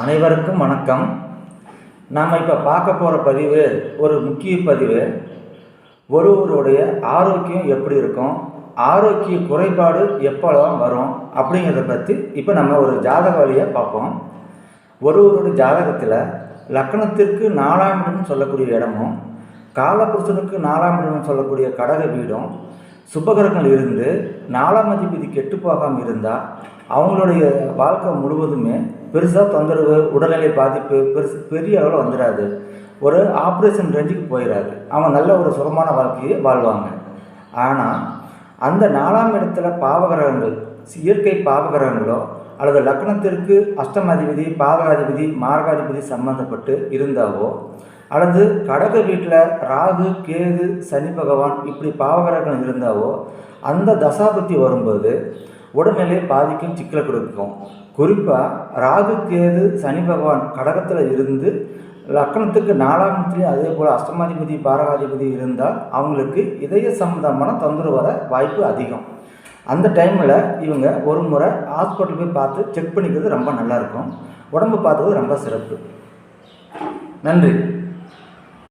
அனைவருக்கும் வணக்கம். நாம் இப்போ பார்க்க போகிற பதிவு ஒரு முக்கிய பதிவு. ஒருவருடைய ஆரோக்கியம் எப்படி இருக்கும்? ஆரோக்கிய குறைபாடு எப்போலாம் வரும்? அப்படிங்கிறத பற்றி இப்போ நம்ம ஒரு ஜாதக வழியை பார்ப்போம். ஒருவருடைய ஜாதகத்தில் லக்னத்திற்கு நாலாம் இடம்னு சொல்லக்கூடிய இடமும் காலபுருஷனுக்கு நாலாம் இடம்னு சொல்லக்கூடிய கடக வீடும் சுபகிரகங்கள் இருந்து நாலாம் அதிபதி கெட்டு போகாமல் இருந்தால் அவங்களுடைய வாழ்க்கை முழுவதுமே பெருசாக தொந்தரவு உடல்நிலை பாதிப்பு பெருசு பெரிய அளவில் வந்துடாது ஒரு ஆப்ரேஷன் ரேஞ்சுக்கு போயிடாது அவங்க நல்ல ஒரு சுகமான வாழ்க்கையை வாழ்வாங்க. ஆனால் அந்த நாலாம் இடத்துல பாவகிரகங்கள் இயற்கை பாவகிரகங்களோ அல்லது லக்னத்திற்கு அஷ்டமாதிபதி பாதகாதிபதி மார்காதிபதி சம்பந்தப்பட்டு இருந்தாவோ அல்லது கடக வீட்டில் ராகு கேது சனி பகவான் இப்படி பாவகிரகங்கள் இருந்தாவோ அந்த தசாபத்தி வரும்போது உடல்நிலை பாதிக்கும் சிக்கலை கொடுக்கும். குறிப்பாக ராகு கேது சனி பகவான் கடகத்தில் இருந்து லக்னத்துக்கு நாலாம் இடத்துலையும் அதே போல் அஷ்டமாதிபதி பாரகாதிபதி இருந்தால் அவங்களுக்கு இதய சம்பந்தமான தொந்தரவு வர வாய்ப்பு அதிகம். அந்த டைமில் இவங்க ஒரு முறை ஹாஸ்பிட்டல் போய் பார்த்து செக் பண்ணிக்கிறது ரொம்ப நல்லாயிருக்கும் உடம்பு பார்த்தது ரொம்ப சிறப்பு. நன்றி.